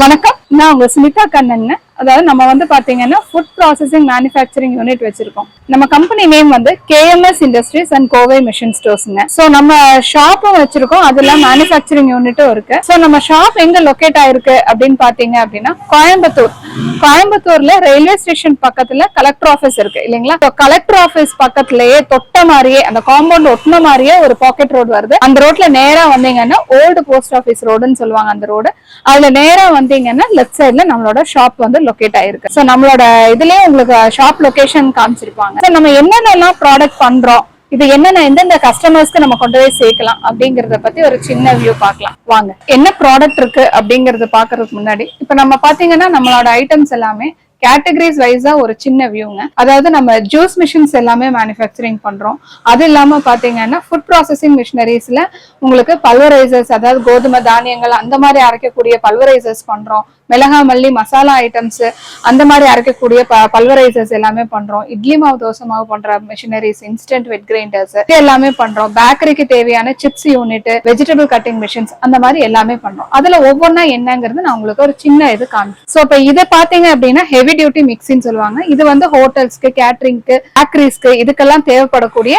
வணக்கம். நான் உங்க சுனிதா கண்ணன். அதாவது நம்ம வந்து பாத்தீங்கன்னா ஃபுட் ப்ராசஸிங் மேனுஃபேக்சரிங் யூனிட் வச்சிருக்கோம். நம்ம கம்பெனி நேம் வந்து KMS industries and Kovai machine ஸ்டோர்ஸ்ங்க so நம்ம ஷாப்பும் வச்சிருக்கோம். அதுல மேனுஃபேக்சரிங் யூனிட்டும் இருக்கு. ஸோ நம்ம ஷாப் எங்க லொக்கேட் ஆயிருக்கு அப்படின்னு பாத்தீங்க அப்படின்னா கோயம்புத்தூர். கோயம்புத்தூர்ல ரயில்வே ஸ்டேஷன் பக்கத்துல கலெக்டர் ஆஃபீஸ் இருக்கு இல்லைங்களா? கலெக்டர் ஆஃபீஸ் பக்கத்துலயே தொட்ட மாதிரியே அந்த காம்பவுண்ட் ஒட்டின மாதிரியே ஒரு பாக்கெட் ரோடு வருது. அந்த ரோட்ல நேரா வந்தீங்கன்னா ஓல்டு போஸ்ட் ஆஃபீஸ் ரோடுன்னு சொல்லுவாங்க அந்த ரோடு அதுல நேரா வந்தீங்கன்னா லெஃப்ட் சைட்ல நம்மளோட ஷாப் வந்து லொகேட் ஆயிருக்கு ஸோ நம்மளோட இதுலயே உங்களுக்கு uh, ஷாப் லொகேஷன் காமிச்சிருப்பாங்க. ஸோ நம்ம என்னென்னலாம் ப்ராடக்ட் பண்றோம் இது என்னென்ன எந்தெந்த கஸ்டமர்ஸ்க்கு நம்ம கொண்டு போய் சேர்க்கலாம் அப்படிங்கறத பத்தி ஒரு சின்ன வியூ பார்க்கலாம். வாங்க என்ன ப்ராடக்ட் இருக்கு அப்படிங்கறத பாக்குறதுக்கு முன்னாடி இப்ப நம்ம பாத்தீங்கன்னா நம்மளோட ஐட்டம்ஸ் எல்லாமே கேட்டகரிஸ் வைஸா ஒரு சின்ன வியூங்க அதாவது நம்ம ஜூஸ் மிஷின்ஸ் எல்லாமே மேனுஃபேக்சரிங் பண்றோம். அது இல்லாம பாத்தீங்கன்னா ஃபுட் ப்ராசஸிங் மிஷினரிஸ்ல உங்களுக்கு பல்வரைசர்ஸ் அதாவது கோதுமை தானியங்கள் அந்த மாதிரி அரைக்கக்கூடிய பல்வரைசர்ஸ் பண்றோம். மிளகா மல்லி மசாலா ஐட்டம்ஸ் அந்த மாதிரி அரைக்கக்கூடிய பல்வரைசர்ஸ் எல்லாமே பண்றோம். இட்லி மாவு தோசை மாவு பண்ற மிஷினரிஸ் இன்ஸ்டன்ட் வெட் கிரைண்டர்ஸ் இது எல்லாமே பண்றோம். பேக்கரிக்கு தேவையான chips unit vegetable cutting machines அந்த மாதிரி எல்லாமே பண்றோம். அதுல ஒவ்வொன்றா என்னங்கிறது நான் உங்களுக்கு ஒரு சின்ன இது காமிச்சேன் ஸோ இப்போ இதை பாத்தீங்க அப்படின்னா ஹெவி டியூட்டி மிக்சின்னு சொல்லுவாங்க. இது வந்து ஹோட்டல்ஸ்க்கு கேட்டரிங்க்கு பேக்கரிஸ்க்கு இதுக்கெல்லாம் தேவைப்படக்கூடிய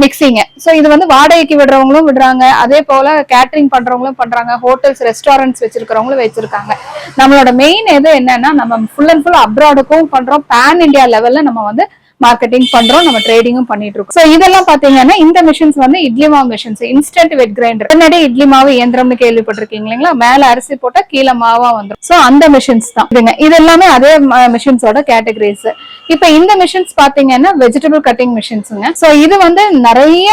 மிக்சிங்க ஸோ இது வந்து வாடகைக்கு விடுறவங்களும் விடுறாங்க. அதே போல கேட்டரிங் பண்றவங்களும் பண்றாங்க. ஹோட்டல்ஸ் ரெஸ்டாரண்ட்ஸ் வச்சிருக்கிறவங்களும் வச்சிருக்காங்க. நம்மளோட மெயின் இது என்னன்னா நம்ம ஃபுல் அண்ட் ஃபுல் அப்ராடுக்கும் பண்றோம். பேன் இந்தியா லெவல்ல நம்ம வந்து மார்க்கெட்டிங் பண்றோம் நம்ம ட்ரேடிங்கும் பண்ணிட்டு இருக்கோம். ஸோ இதெல்லாம் பாத்தீங்கன்னா இந்த மிஷின்ஸ் வந்து இட்லி மாவு மிஷின்ஸ் இன்ஸ்டன்ட் வெட் கிரைண்டர் முன்னாடி இட்லி மாவு இயந்திரம்னு கேள்விப்பட்டிருக்கீங்க இல்லைங்களா? மேல அரிசி போட்டா கீழே மாவா வந்துடும் ஸோ அந்த மிஷின்ஸ் தான். இதுங்க இது எல்லாமே அதே மிஷின்ஸோட கேட்டகரிஸ் இப்ப இந்த மிஷின்ஸ் பாத்தீங்கன்னா வெஜிடபிள் கட்டிங் மிஷின்ஸுங்க ஸோ இது வந்து நிறைய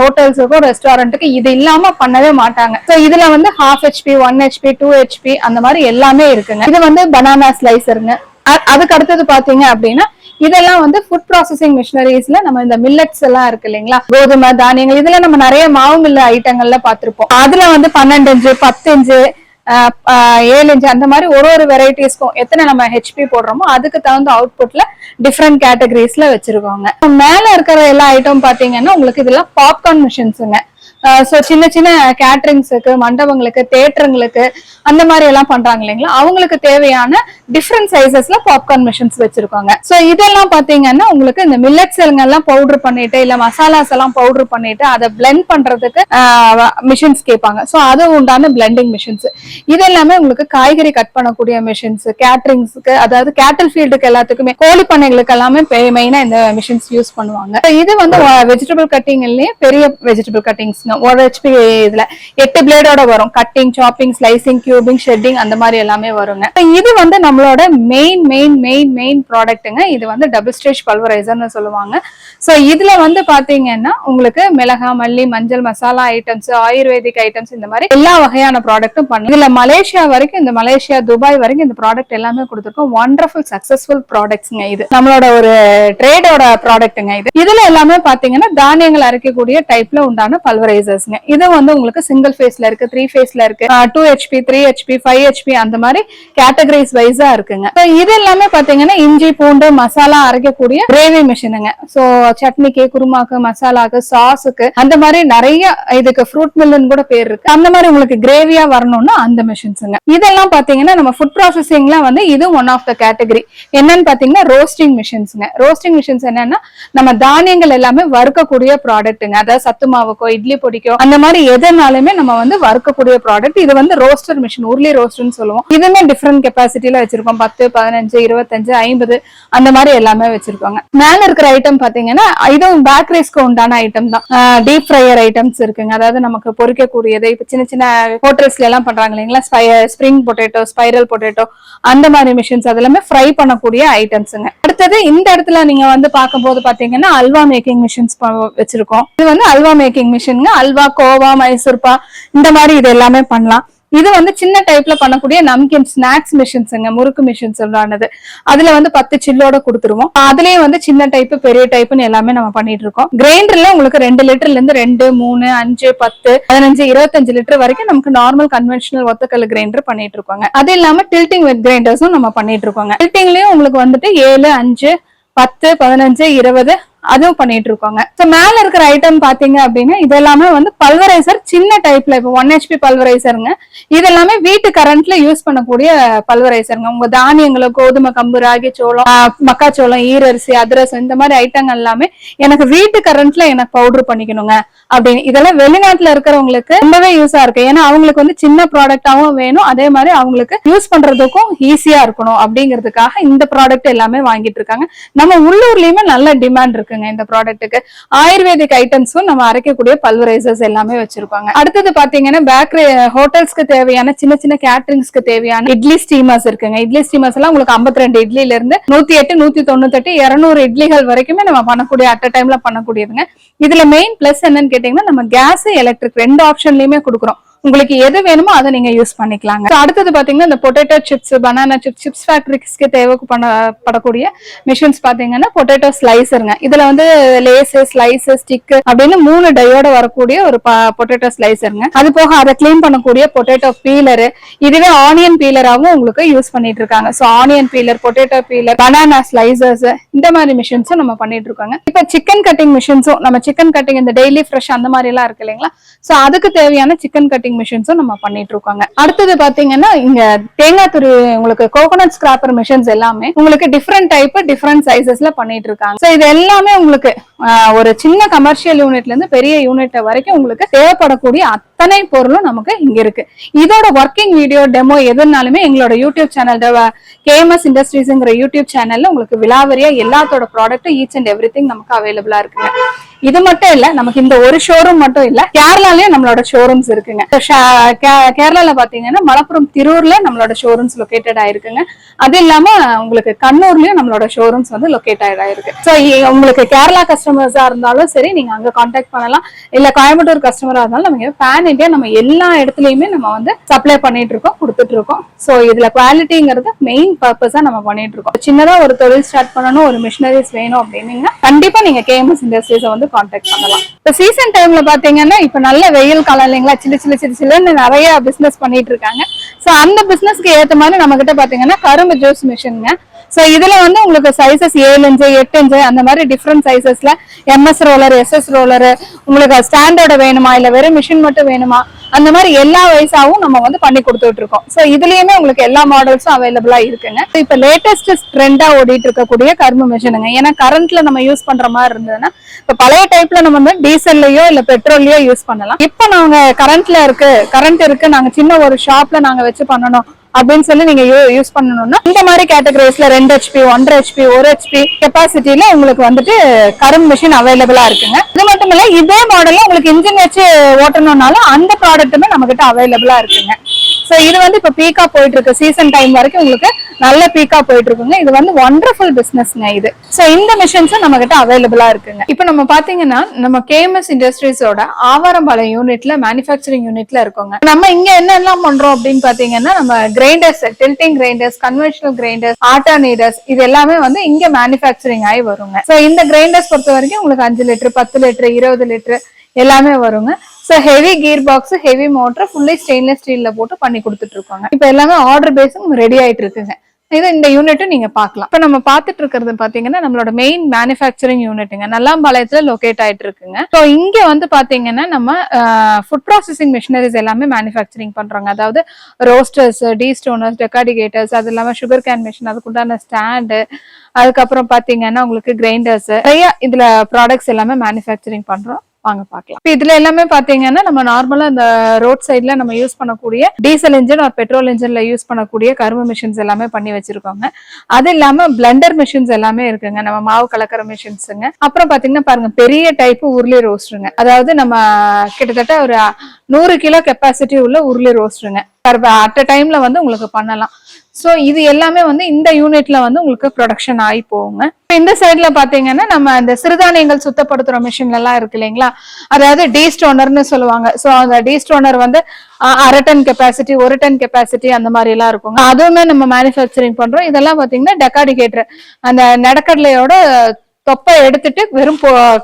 ஹோட்டல்ஸுக்கும் ரெஸ்டாரண்ட்டுக்கு இது இல்லாம பண்ணவே மாட்டாங்க. ஸோ இதுல வந்து half HP one HP two HP அந்த மாதிரி எல்லாமே இருக்குங்க. இது வந்து பனானா ஸ்லைசருங்க அதுக்கு அடுத்தது பாத்தீங்க அப்படின்னா இதெல்லாம் வந்து ஃபுட் ப்ராசஸிங் மிஷினரிஸ்ல நம்ம இந்த மில்லட்ஸ் எல்லாம் இருக்கு இல்லைங்களா? கோதுமை தானியங்கள் இதெல்லாம் நம்ம நிறைய மாவு மில்ல ஐட்டங்கள்ல பார்த்திருப்போம். அதுல வந்து பன்னெண்டு இன்ச்சு பத்து இன்ச்சு ஏழு இன்ச்சு அந்த மாதிரி ஒரு ஒரு வெரைட்டிஸ்க்கும் எத்தனை நம்ம ஹெச்பி போடுறோமோ அதுக்கு தகுந்த அவுட்புட்ல டிஃப்ரெண்ட் கேட்டகரிஸ்ல வச்சிருக்கோங்க. மேல இருக்கிற எல்லா ஐட்டம் பாத்தீங்கன்னா உங்களுக்கு இதெல்லாம் பாப்கார்ன் மிஷின்ஸுங்க ஸோ சின்ன சின்ன கேட்டரிங்ஸுக்கு மண்டபங்களுக்கு தேட்டருங்களுக்கு அந்த மாதிரி எல்லாம் பண்றாங்க இல்லைங்களா? அவங்களுக்கு தேவையான டிஃப்ரெண்ட் சைசஸ்ல பாப்கார்ன் மிஷின்ஸ் வச்சிருக்காங்க. ஸோ இதெல்லாம் பாத்தீங்கன்னா உங்களுக்கு இந்த மில்லட்ஸ் எல்லாம் பவுடர் பண்ணிட்டு இல்ல மசாலாஸ் எல்லாம் பவுடர் பண்ணிட்டு அதை பிளெண்ட் பண்றதுக்கு மிஷின்ஸ் கேட்பாங்க. ஸோ அது உண்டான பிளெண்டிங் மிஷின்ஸ் இது எல்லாமே உங்களுக்கு காய்கறி கட் பண்ணக்கூடிய மிஷின்ஸ் கேட்டரிங்ஸ்க்கு அதாவது கேட்டல் ஃபீல்டுக்கு எல்லாத்துக்குமே கோழி பண்ணைகளுக்கு எல்லாமே மெயினா இந்த மிஷின்ஸ் யூஸ் பண்ணுவாங்க. இது வந்து வெஜிடபிள் கட்டிங்லயே பெரிய வெஜிடபிள் கட்டிங்ஸ்ங்க ஒரு ஹெச்பி இதுல எட்டு பிளேடோட வரும். Cutting chopping slicing cubing shredding அந்த மாதிரி எல்லாமே வருங்க. இது வந்து நம்மளோட மெயின் மெயின் மெயின் மெயின் ப்ராடக்ட்டுங்க இது வந்து டபுள் ஸ்டேஜ் பல்வரைசர்னு சொல்லுவாங்க. ஸோ இதுல வந்து பாத்தீங்கன்னா உங்களுக்கு மிளகா மல்லி மஞ்சள் மசாலா ஐட்டம்ஸ் ஆயுர்வேதிக் ஐட்டம்ஸ் இந்த மாதிரி எல்லா வகையான ப்ராடக்ட்டும் பண்ணு இதுல மலேசியா வரைக்கும் இந்த மலேசியா துபாய் வரைக்கும் இந்த ப்ராடக்ட் எல்லாமே கொடுத்துருக்கோம். ஒண்டர்ஃபுல் சக்சஸ்ஃபுல் ப்ராடக்ட்ஸ்ங்க இது. நம்மளோட ஒரு ட்ரேடோட ப்ராடக்ட்டுங்க இது. இதுல எல்லாமே பாத்தீங்கன்னா தானியங்கள் அரைக்கக்கூடிய டைப்ல உண்டான பல்வரைசர்ஸ்ங்க இது வந்து உங்களுக்கு சிங்கிள் ஃபேஸ்ல இருக்கு த்ரீ ஃபேஸ்ல இருக்கு. Two HP three HP five HP அந்த மாதிரி கேட்டகரிஸ் வைஸா இருக்குங்க. இது எல்லாமே பாத்தீங்கன்னா இஞ்சி பூண்டு மசாலா அரைக்கக்கூடிய கிரேவி மிஷினுங்க ஸோ சட்னிக்கு குருமாக்கு மசாலாக்கு சாஸுக்கு அந்த மாதிரி நிறைய இதுக்கு ஃப்ரூட் மில்லுன்னு கூட பேர் இருக்கு. அந்த மாதிரி உங்களுக்கு கிரேவியா வரணும்னா அந்த மிஷின்ஸுங்க இதெல்லாம் பாத்தீங்கன்னா நம்ம ஃபுட் ப்ராசஸிங்லாம் வந்து இது ஒன் ஆஃப் த கேட்டகரி என்னன்னு பாத்தீங்கன்னா ரோஸ்டிங் மிஷின்ஸுங்க ரோஸ்டிங் மிஷின்ஸ் என்னன்னா நம்ம தானியங்கள் எல்லாமே வறுக்கக்கூடிய ப்ராடக்ட்டுங்க அதாவது சத்து மாவுக்கோ இட்லி பொடிக்கோ அந்த மாதிரி எதனாலுமே நம்ம வந்து வறுக்கக்கூடிய ப்ராடக்ட் இது வந்து ரோஸ்டர் மிஷின் உருளி ரோஸ்டர்னு சொல்லுவோம். இதுவுமே டிஃப்ரெண்ட் கெப்பாசிட்டியில வச்சிருக்கோம். பத்து பதினஞ்சு இருபத்தஞ்சு ஐம்பது அந்த மாதிரி எல்லாமே வச்சிருக்காங்க. மேல இருக்கிற ஐட்டம் பாத்தீங்கன்னா இதுவும் பேக் ரைஸ்க்கு உண்டான ஐட்டம் தான். டீப் ஃப்ரையர் ஐட்டம்ஸ் இருக்குங்க. அதாவது நமக்கு பொறிக்கக்கூடியது. இப்ப சின்ன சின்ன ஹோட்டல்ஸ்ல எல்லாம் பண்றாங்க இல்லைங்களா? ஸ்ப்ரிங் பொட்டேட்டோ ஸ்பைரல் பொட்டேட்டோ அந்த மாதிரி மிஷின்ஸ் அதெல்லாமே ஃப்ரை பண்ணக்கூடிய ஐட்டம்ஸுங்க அடுத்தது இந்த இடத்துல நீங்க வந்து பார்க்கும்போது பாத்தீங்கன்னா அல்வா மேக்கிங் மிஷின்ஸ் வச்சிருக்கோம். இது வந்து அல்வா மேக்கிங் மிஷின்ங்க அல்வா கோவா மைசூர்பா இந்த மாதிரி இது எல்லாமே பண்ணலாம். இது வந்து சின்ன டைப்ல பண்ணக்கூடிய நம்கின் ஸ்நாக்ஸ் மிஷின்ஸுங்க முறுக்கு மிஷின்ஸ் உள்ளானது. அதுல வந்து பத்து சில்லோட கொடுத்துருவோம். அதுலயே வந்து சின்ன டைப் பெரிய டைப்னு எல்லாமே நம்ம பண்ணிட்டு இருக்கோம். கிரைண்டர்ல உங்களுக்கு ரெண்டு லிட்டர்ல இருந்து ரெண்டு மூணு அஞ்சு பத்து பதினஞ்சு இருபத்தஞ்சு லிட்டர் வரைக்கும் நமக்கு நார்மல் கன்வென்ஷனல் ஒத்தக்கல் கிரைண்டர் பண்ணிட்டு இருக்கோங்க. அது இல்லாம டில்டிங் வித் கிரைண்டர்ஸும் நம்ம பண்ணிட்டு இருக்கோங்க. டில்டிங்லயும் உங்களுக்கு வந்துட்டு ஏழு அஞ்சு பத்து பதினஞ்சு இருபது அதுவும் பண்ணிட்டு இருக்கோங்க. ஸோ மேல இருக்கிற ஐட்டம் பாத்தீங்க அப்படின்னா இது எல்லாமே வந்து பல்வரைசர் சின்ன டைப்ல இப்போ ஒன் ஹெச்பி பல்வரைசருங்க இது எல்லாமே வீட்டு கரண்ட்ல யூஸ் பண்ணக்கூடிய பல்வரைசருங்க உங்க தானியங்களோ கோதுமை கம்பு ராகி சோளம் மக்காச்சோளம் ஈரரிசி அதிரசம் இந்த மாதிரி ஐட்டங்கள் எல்லாமே எனக்கு வீட்டு கரண்ட்ல எனக்கு பவுடர் பண்ணிக்கணுங்க. அப்படின்னு. இதெல்லாம் வெளிநாட்டுல இருக்கிறவங்களுக்கு ரொம்பவே யூஸா இருக்கு. ஏன்னா அவங்களுக்கு வந்து சின்ன ப்ராடக்டாவும் வேணும். அதே மாதிரி அவங்களுக்கு யூஸ் பண்றதுக்கும் ஈஸியா இருக்கணும். அப்படிங்கிறதுக்காக இந்த ப்ராடக்ட் எல்லாமே வாங்கிட்டு இருக்காங்க. நம்ம உள்ளூர்லயுமே நல்ல டிமாண்ட் இருக்கு. இருக்குங்க இந்த ப்ராடக்ட்டுக்கு ஆயுர்வேதிக் ஐட்டம்ஸும் நம்ம அரைக்கக்கூடிய பல்வரைசர்ஸ் எல்லாமே வச்சிருப்பாங்க. அடுத்தது பாத்தீங்கன்னா பேக்கரி ஹோட்டல்ஸ்க்கு தேவையான சின்ன சின்ன கேட்டரிங்ஸ்க்கு தேவையான இட்லி ஸ்டீமர்ஸ் இருக்குங்க. இட்லி ஸ்டீமர்ஸ் எல்லாம் உங்களுக்கு 52 ரெண்டு இட்லில இருந்து நூத்தி எட்டு நூத்தி தொண்ணூத்தெட்டு இருநூறு இட்லிகள் வரைக்குமே நம்ம பண்ணக்கூடிய அட் அ டைம்ல பண்ணக்கூடியதுங்க. இதுல மெயின் பிளஸ் என்னன்னு கேட்டீங்கன்னா நம்ம கேஸ் எலக்ட்ரிக் ரெண்டு ஆப்ஷன்லயுமே கொடுக்குறோம். உங்களுக்கு எது வேணுமோ அதை நீங்க யூஸ் பண்ணிக்கலாங்க. அடுத்தது பாத்தீங்கன்னா இந்த potato chips banana chips chips ஃபேக்டரிஸ்க்கு தேவைப்படக்கூடிய மிஷின்ஸ் பாத்தீங்கன்னா பொட்டேட்டோ ஸ்லைசருங்க இதுல வந்து லேசு ஸ்லைசு ஸ்டிக் அப்படின்னு மூணு டையோட வரக்கூடிய ஒரு பொட்டேட்டோ ஸ்லைசருங்க அது போக அதை க்ளீன் பண்ணக்கூடிய பொட்டேட்டோ பீலரு இதுவே ஆனியன் பீலராகவும் உங்களுக்கு யூஸ் பண்ணிட்டு இருக்காங்க so onion peeler potato peeler banana slicers இந்த மாதிரி மிஷின்ஸும் நம்ம பண்ணிட்டு இருக்காங்க இப்ப சிக்கன் கட்டிங் மிஷின்ஸும் நம்ம சிக்கன் கட்டிங் இந்த டெய்லி ஃப்ரெஷ் அந்த மாதிரி எல்லாம் இருக்கு இல்லைங்களா? சோ அதுக்கு தேவையான சிக்கன் கட்டிங் மிஷின்ஸும் நம்ம பண்ணிட்டு இருக்காங்க அடுத்தது பாத்தீங்கன்னா இங்க தேங்காய் துரு உங்களுக்கு கோகோனட் ஸ்கிராப்பர் மிஷின்ஸ் எல்லாமே உங்களுக்கு டிஃப்ரெண்ட் டைப் டிஃப்ரெண்ட் சைசஸ்ல பண்ணிட்டு இருக்காங்க சோ இது எல்லாமே உங்களுக்கு ஆஹ், ஒரு சின்ன கமர்ஷியல் யூனிட்ல இருந்து பெரிய யூனிட் வரைக்கும் உங்களுக்கு தேவைப்படக்கூடிய அத்தனை பொருளும் நமக்கு இங்க இருக்கு. இதோட ஒர்க்கிங் வீடியோ டெமோ எதுனாலுமே எங்களோட யூடியூப் சேனல் கேஎம்எஸ் இண்டஸ்ட்ரீஸ்ங்கிற யூடியூப் சேனல்ல உங்களுக்கு விலாவரியா எல்லாத்தோட ப்ராடக்ட் ஈச் அண்ட் எவ்ரி நமக்கு அவைலபிளா இருக்குங்க. இது மட்டும் இல்ல நமக்கு இந்த ஒரு ஷோரூம் மட்டும் இல்ல கேரளாலயும் நம்மளோட ஷோரூம்ஸ் இருக்குங்க. கேரளால பாத்தீங்கன்னா மலப்புரம் திருூர்ல நம்மளோட ஷோரூம்ஸ் லொகேட்டட் ஆயிருக்குங்க. அது இல்லாம உங்களுக்கு கண்ணூர்லயும் நம்மளோட ஷோரூம்ஸ் வந்து லொகேட்டட் ஆயிருக்கு. ஸோ உங்களுக்கு கேரளா கஸ்டமர்ஸா இருந்தாலும் சரி நீங்க அங்க காண்டாக்ட் பண்ணலாம். இல்ல கோயம்புத்தூர் கஸ்டமரா இருந்தாலும் நம்ம பேன் இந்தியா நம்ம எல்லா இடத்துலயுமே நம்ம வந்து சப்ளை பண்ணிட்டு இருக்கோம் கொடுத்துட்டு இருக்கோம் ஸோ இதுல குவாலிட்டிங்கிறது மெயின் பர்பஸா நம்ம பண்ணிட்டு இருக்கோம் சின்னதா ஒரு தொழில் ஸ்டார்ட் பண்ணணும் ஒரு மிஷினரிஸ் வேணும் அப்படின்னீங்கன்னா கண்டிப்பா நீங்க கேஎம்எஸ் இண்டஸ்ட்ரீஸை வந்து காண்டாக்ட் பண்ணலாம். இப்போ சீசன் டைம்ல பாத்தீங்கன்னா இப்ப நல்ல வெயில் காலம் இல்லைங்களா? சில்லு சில்லு சில்லு சில்லுன்னு நிறைய பிசினஸ் பண்ணிட்டு இருக்காங்க ஸோ அந்த பிசினஸ்க்கு ஏத்த மாதிரி நம்ம கிட்ட பாத்தீங்கன்னா கரும்பு ஜூஸ் மிஷின்ங்க ஸோ இதுல வந்து உங்களுக்கு சைசஸ் ஏழு இன்ச்சு எட்டு இன்ச்சு அந்த மாதிரி டிஃப்ரெண்ட் சைசஸ்ல எம்எஸ் ரோலர் எஸ்எஸ் ரோலர் உங்களுக்கு ஸ்டாண்டர்டு வேணுமா? இல்ல வெறும் மிஷின் மட்டும் வேணுமா? அந்த மாதிரி எல்லா வயசாவும் நம்ம வந்து பண்ணி கொடுத்துட்டு இருக்கோம். ஸோ இதுலயுமே உங்களுக்கு எல்லா மாடல்ஸும் அவைலபிளா இருக்குங்க. இப்ப லேட்டஸ்ட் ட்ரெண்டா ஓடிட்டு இருக்கக்கூடிய கரும்பு மிஷினுங்க ஏன்னா கரண்ட்ல நம்ம யூஸ் பண்ற மாதிரி இருந்ததுன்னா இப்ப பழைய டைப்ல நம்ம வந்து டீசல்லையோ இல்ல பெட்ரோல்லையோ யூஸ் பண்ணலாம். இப்ப நாங்க கரண்ட்ல இருக்கு கரண்ட் இருக்கு நாங்க சின்ன ஒரு ஷாப்ல நாங்க வச்சு பண்ணணும். அப்படின்னு சொல்லி நீங்க யூஸ் பண்ணணும்னா இந்த மாதிரி கேட்டகரிஸ்ல ரெண்டு ஹெச்பி ஒன்றரை ஹெச்பி ஒரு ஹெச்பி கெப்பாசிட்டியில உங்களுக்கு வந்துட்டு கரண்ட் மிஷின் அவைலபிளா இருக்குங்க. இது மட்டும் இல்ல இதே மாடல்ல உங்களுக்கு இன்ஜின் வச்சு ஓட்டணும்னாலும் அந்த ப்ராடக்ட்டுமே நம்ம கிட்ட அவைலபிளா இருக்குங்க. ஸோ இது வந்து இப்போ பீக்கா போயிட்டு இருக்கு சீசன் டைம் வரைக்கும் உங்களுக்கு நல்ல பீக்கா போயிட்டு இருக்குங்க இது வந்து ஒண்டர்ஃபுல் பிஸ்னஸ்ங்க இது. ஸோ இந்த மிஷின்ஸும் நம்ம கிட்ட அவைலபிளா இருக்குங்க. இப்போ நம்ம பாத்தீங்கன்னா நம்ம கேஎம்எஸ் இண்டஸ்ட்ரீஸோட ஆவாரம்பாளையம் யூனிட்ல மேனுஃபேக்சரிங் யூனிட்ல இருக்கோங்க. நம்ம இங்க என்னெல்லாம் பண்றோம் அப்படின்னு பாத்தீங்கன்னா நம்ம grinders tilting grinders conventional grinders atta kneaders இது எல்லாமே வந்து இங்க மேனுஃபேக்சரிங் ஆகி வருங்க. ஸோ இந்த கிரைண்டர்ஸ் பொறுத்த வரைக்கும் உங்களுக்கு அஞ்சு லிட்டர் பத்து லிட்டர் இருபது லிட்டர் எல்லாமே வருங்க. So heavy gearbox heavy motor fully stainless ஸ்டீல்ல போட்டு பண்ணி கொடுத்துட்டு இருக்காங்க இப்போ எல்லாமே ஆர்டர் பேஸும் ரெடி ஆயிட்டு இருக்குங்க இது இந்த யூனிட்டும் நீங்க பார்க்கலாம். இப்போ நம்ம பார்த்துட்டு இருக்கிறது பாத்தீங்கன்னா நம்மளோட மெயின் மேனுஃபேக்சரிங் யூனிட்டுங்க நல்லாம்பாளையத்துல லொகேட் ஆயிட்டு இருக்குங்க ஸோ இங்க வந்து பாத்தீங்கன்னா நம்ம ஃபுட் ப்ராசஸிங் மிஷினரிஸ் எல்லாமே மேனுஃபேக்சரிங் பண்றாங்க. அதாவது ரோஸ்டர்ஸ் டீ ஸ்டோனர்ஸ் டெக்காடிகேட்டர்ஸ் அது இல்லாம சுகர் கேன் மிஷின் அதுக்குண்டான ஸ்டாண்டு அதுக்கப்புறம் பாத்தீங்கன்னா உங்களுக்கு கிரைண்டர்ஸ் நிறைய இதுல ப்ராடக்ட்ஸ் எல்லாமே மேனுஃபேக்சரிங் பண்றோம். வாங்க பார்க்கலாம் இப்ப இதுல எல்லாமே பாத்தீங்கன்னா நம்ம நார்மலா இந்த ரோட் சைட்ல நம்ம யூஸ் பண்ணக்கூடிய டீசல் இன்ஜின் ஒரு பெட்ரோல் இன்ஜின்ல யூஸ் பண்ணக்கூடிய கரும்பு மிஷின்ஸ் எல்லாமே பண்ணி வச்சிருக்கோங்க. அது இல்லாம பிளண்டர் மிஷின்ஸ் எல்லாமே இருக்குங்க. நம்ம மாவு கலக்கிற மிஷின்ஸுங்க அப்புறம் பாத்தீங்கன்னா பாருங்க பெரிய டைப் உருளி ரோஸ்டருங்க அதாவது நம்ம கிட்டத்தட்ட ஒரு நூறு கிலோ கெப்பாசிட்டி உள்ள உருளி ரோஸ்டருங்க அட் அ டைம்ல வந்து உங்களுக்கு பண்ணலாம். ஸோ இது எல்லாமே வந்து இந்த யூனிட்ல வந்து உங்களுக்கு ப்ரொடக்ஷன் ஆகி போகுங்க. இப்போ இந்த சைடில் பாத்தீங்கன்னா நம்ம இந்த சிறுதானியங்கள் சுத்தப்படுத்துற மிஷின் எல்லாம் இருக்கு இல்லைங்களா? அதாவது டீ ஸ்டோனர்னு சொல்லுவாங்க. ஸோ அந்த டீ ஸ்டோனர் வந்து அரை டன் கெப்பாசிட்டி ஒரு டன் கெப்பாசிட்டி அந்த மாதிரி எல்லாம் இருக்குங்க. அதுவுமே நம்ம மேனுஃபேக்சரிங் பண்றோம். இதெல்லாம் பாத்தீங்கன்னா டெக்காடிகேட்டர் அந்த நடக்கடலையோட தொப்பை எடுத்துட்டு வெறும்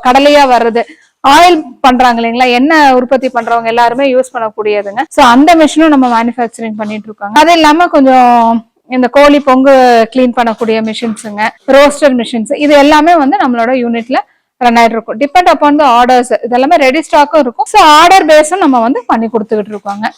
கடலையா வர்றது. ஆயில் பண்றாங்க இல்லைங்களா? எண்ணெய் உற்பத்தி பண்றவங்க எல்லாருமே யூஸ் பண்ணக்கூடியதுங்க. ஸோ அந்த மிஷினும் நம்ம மேனுஃபேக்சரிங் பண்ணிட்டு இருக்காங்க. அது இல்லாம கொஞ்சம் இந்த கோழி பொங்கு க்ளீன் பண்ணக்கூடிய மிஷின்ஸுங்க ரோஸ்டர் மிஷின்ஸ் இது எல்லாமே வந்து நம்மளோட யூனிட்ல ரன் ஆயிட்டு இருக்கும். டிபெண்ட் அப்பான் த ஆர்டர்ஸ் இதெல்லாமே ரெடி ஸ்டாக்கும் இருக்கும். ஸோ ஆர்டர் பேஸும் நம்ம வந்து பண்ணி கொடுத்துக்கிட்டு இருக்காங்க.